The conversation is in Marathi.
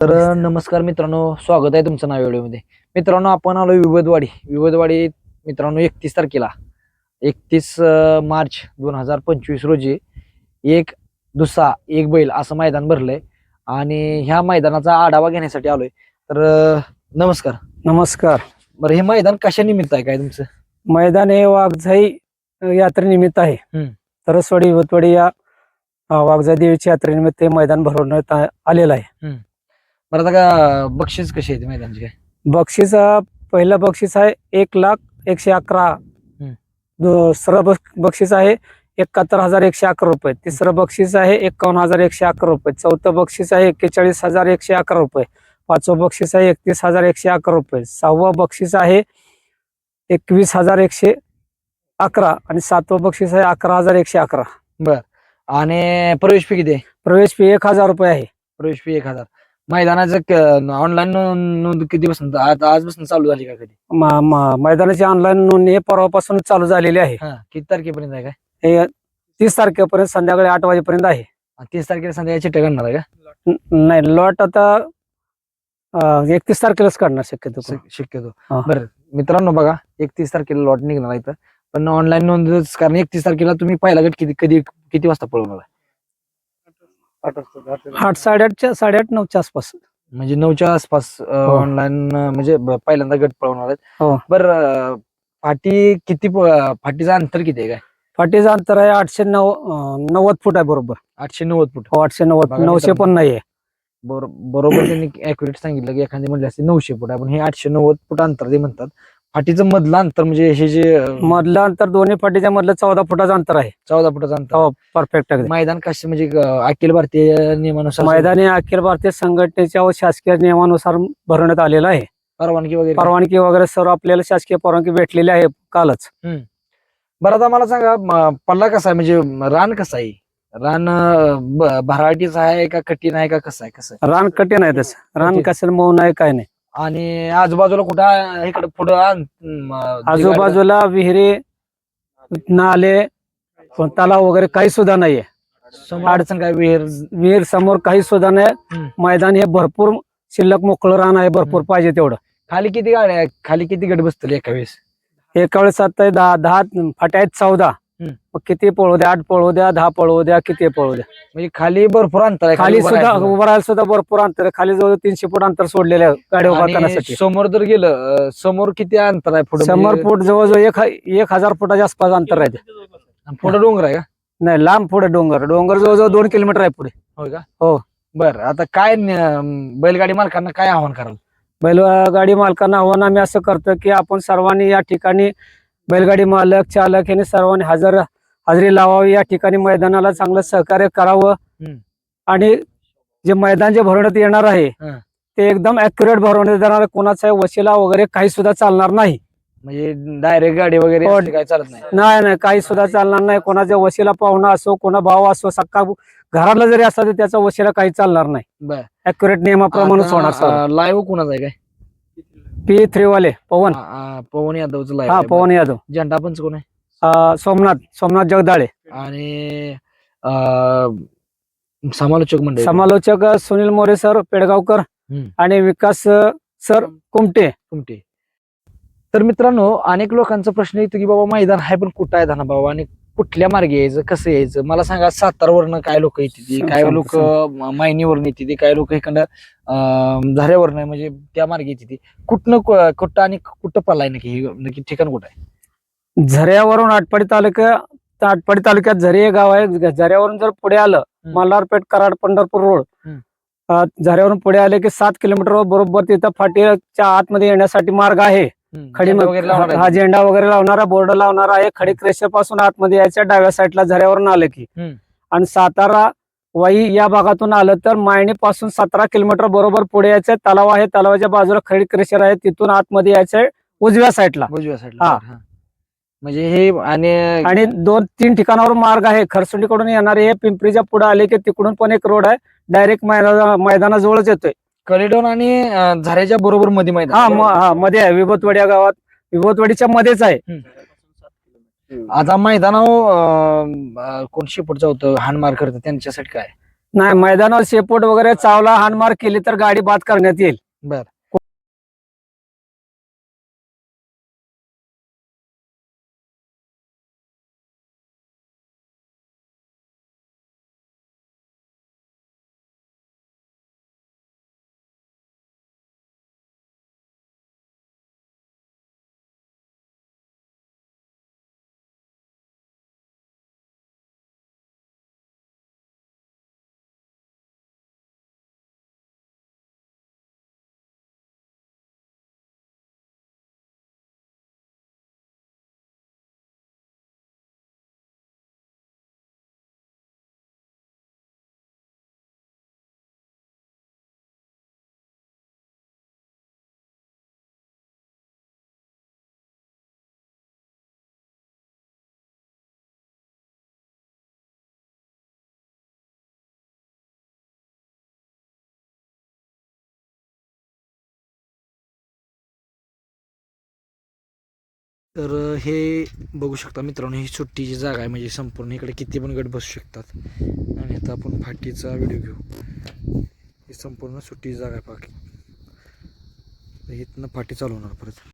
तर नमस्कार मित्रांनो स्वागत आहे तुमचं नाव व्हिडिओमध्ये. मित्रांनो आपण आलो विवधवाडी. विवधवाडी मित्रांनो एकतीस तारखेला. एकतीस मार्च दोन हजार पंचवीस रोजी एक दुसरा एक बैल असं मैदान भरलंय. आणि ह्या मैदानाचा आढावा घेण्यासाठी आलोय. तर नमस्कार. नमस्कार. बरं हे मैदान कशा निमित्त आहे? काय तुमचं? मैदान हे वाघजाई यात्रेनिमित्त आहे. तरसवाडी वतवाडी या वाघजाई देवीच्या यात्रेनिमित्त हे मैदान भरवण्यात आलेलं आहे. बरं आता का बक्षीस कशी आहे मैदानची काय? बक्षीस अ, पहिलं बक्षीस आहे एक लाख एकशे अकरा. दुसरं बक- बक्षीस आहे एकाहत्तर हजार एकशे अकरा रुपये. तिसरं बक्षीस आहे एकावन्न हजार एकशे अकरा रुपये. चौथं बक्षीस आहे एक्केचाळीस हजार एकशे अकरा रुपये. पाचवं बक्षीस आहे एकतीस हजार एकशे अकरा रुपये. सहावं बक्षीस आहे एकवीस हजार एकशे अकरा आणि सातवं बक्षीस आहे अकरा हजार एकशे अकरा. आणि प्रवेश फी किती आहे? प्रवेश फी एक हजार रुपये आहे. प्रवेश फी एक हजार. मैदानाचं ऑनलाईन नोंद किती पासून आज आजपासून चालू झाली का कधी? म- म- मैदानाची ऑनलाईन नोंदणी हे परवापासून चालू झालेली आहे. हा किती तारखेपर्यंत आहे काय? हे तीस तारखेपर्यंत संध्याकाळी आठ वाजेपर्यंत आहे. आणि तीस तारखेला संध्याकाळी चिठ्ठ्या करणार आहे का? न- नाही लॉट आता एकतीस तारखेलाच काढणार शक्यतो करून. शक- शक्यतो. हा. बरं मित्रांनो बघा एकतीस तारखेला लॉट निघणार आहे इथं. पण ऑनलाईन नोंदच कारण एकतीस तारखेला तुम्ही पहिला गट किती कधी किती वाजता पळवणार आहे? आठ साडेआठच्या साडेआठ नऊच्या आसपास. म्हणजे नऊच्या आसपास ऑनलाईन म्हणजे ब- पहिल्यांदा गट पळवणार हो. आहेत बरं अं, फाटी किती फाटीचं अंतर किती आहे काय? फाटीचं अंतर आहे आठशे नऊ नव्वद फूट आहे बरोबर. आठशे नव्वद फूट. हो आठशे नव्वद नऊशे. पण नाहीये. बरो- बरोबर त्यांनी अॅक्युरेट सांगितलं की एखादी म्हणले असते नऊशे फूट आहे पण हे आठशे नव्वद फूट अंतर ते म्हणतात फाटीचं मधलं अंतर म्हणजे हे जे मधलं अंतर दोन्ही फाटीच्या मधलं चौदा फुटाचं अंतर आहे. चौदा फुटाचं अंतर. हो परफेक्ट आहे मैदान कसे म्हणजे अखिल भारतीय नियमानुसार? मैदानी अखिल भारतीय संघटनेच्या व शासकीय नियमानुसार भरवण्यात आलेलं आहे. परवानगी वगैरे? परवानगी वगैरे सर्व आपल्याला शासकीय परवानगी भेटलेली आहे कालच. बरं आता मला सांगा पल्ला कसा आहे? म्हणजे रान कसं आहे? रान भराटीच आहे का कठीण आहे का कसं आहे? कसं? रान कठीण आहे तसं. रान. कसं मऊ नाही काय नाही. आणि आजूबाजूला कुठं इकडे पुढं आण- म, जे आजूबाजूला विहिरी नाले तलाव वगैरे काही सुद्धा नाहीये. समोर अडचण काय? विहीर विहीर समोर काही सुद्धा नाही. हम्म. मैदान हे भरपूर शिल्लक मोकळं रान आहे भरपूर पाहिजे तेवढं. खाली किती गाड्या? खाली किती गट बसतील एका वेळेस? एका वेळेस आता दहा दहा फाट्या आहेत चौदा. हम्म. मग किती पळू द्या आठ पळू द्या दहा पळू द्या किती पळू द्या? म्हणजे खाली भरपूर अंतर आहे खाली उभं सुद्धा राहायचं. उभं राहायला सुद्धा भरपूर अंतर आहे. खाली जवळ तीनशे फूट अंतर सोडलेलं आहे गाडी उभा आणि करण्यासाठी. समोर जर गेलं अं, समोर किती अंतर आहे पुढे? समोर फूट जवळजवळ एक एक हजार फुटाच्या आसपास अंतर आहे ते. पुढे डोंगर आहे का? नाही लांब पुढे डोंगर. डोंगर जवळजवळ दोन किलोमीटर आहे पुढे. होय का? हो. बर आता काय न- बैलगाडी मालकांना काय आव्हान कराल? बैलगाडी मालकांना आव्हान आम्ही असं करतो की आपण सर्वांनी या ठिकाणी बैलगाडी मालक चालक यांनी सर्वांनी हजर हजेरी लावावी. या ठिकाणी मैदानाला चांगलं सहकार्य करावं. आणि जे मैदान जे भरवण्यात येणार आहे. ते एकदम अॅक्युरेट भरवण्यात येणार. कोणाचा वशिला वगैरे काही सुद्धा चालणार नाही. म्हणजे डायरेक्ट गाडी वगैरे हो. चालत नाही. नाही नाही. काही सुद्धा चालणार नाही. कोणाचा वशिला पाहुणा असो कोणा भाव असो सक्का घरातला जरी असला तरी त्याचा वशिला काही चालणार नाही. अॅक्युरेट नियमाप्रमाणेच होणार लाईव्ह कुणाचा आहे काय? पी थ्री वाले पवन आ- पवन यादवचं हा पवन यादव. झेंडा पंच कोण आहे? अं, सोमनाथ सोमनाथ जगदाळे. आणि अं, समालोचक मंडळ. समालोचक सुनील मोरे सर पेडगावकर हम्म. आणि विकास अं, सर कुमटे. कुमटे. तर मित्रांनो अनेक लोकांचा प्रश्न येतो की बाबा मैदान आहे पण कुठं आहे धाना बाबा आणि कुठल्या मार्गे यायचं कसं यायचं? मला सांगा सातारवरनं काय लोक येते काय लोक मायनीवरनं येते काय लोक इकडं झऱ्यावरनं म्हणजे त्या मार्गे येते ती. कुठनं कुठं आणि कुठं पलाय नक्की? नक्की ठिकाण कुठं आहे? झऱ्यावरून आटपाडी तालुक्या त्या आटपाडी तालुक्यात झरी हे गाव आहे. झऱ्यावरून जर पुढे आलं. मल्हारपेठ कराड पंढरपूर रोड. झऱ्यावरून पुढे आले की सात किलोमीटर बरोबर तिथं फाटीच्या आतमध्ये येण्यासाठी मार्ग आहे. खडी झेंडा वगैरे लावणार हा. झेंडा वगैरे लावणारा बोर्ड लावणारा आहे. खडी क्रेशरपासून आतमध्ये यायच्या डाव्या साईडला झऱ्यावरून आलं की. आणि सातारा वाई या भागातून आलं तर मायणी पासून सतरा किलोमीटर बरोबर पुढे यायचंय. तलाव आहे तलावाच्या बाजूला खडी क्रेशर आहे. तिथून आतमध्ये यायचंय उजव्या साईडला. उजव्या साईडला. म्हणजे हे आणि आणि दोन तीन ठिकाणावर मार्ग आहे. खरसुंडीकडून येणारे हे पिंपरीच्या पुढे आले की तिकडून पण एक रोड आहे. डायरेक्ट मैदाना मैदानाजवळच येतोय. कलेडोन आणि अं, झऱ्याच्या बरोबर मध्ये हा मैदान म- हा मध्ये आहे. विभोतवाडी या गावात. विभोतवाडीच्या मध्येच आहे. आता मैदानावर अं, अं, कोण शेपटचं होतं? हाणमार करतं. त्यांच्यासाठी काय? नाही मैदानावर शेपूट वगैरे चावला हानमार केली तर गाडी बाद करण्यात येईल. बर. तर हे बघू शकता मित्रांनो ही सुट्टीची जागा आहे म्हणजे संपूर्ण इकडे किती पण गट बसू शकतात. आणि आता आपण फाटीचा व्हिडिओ घेऊ. ही संपूर्ण सुट्टीची जागा आहे फाटी इथनं फाटी चालू होणार परत.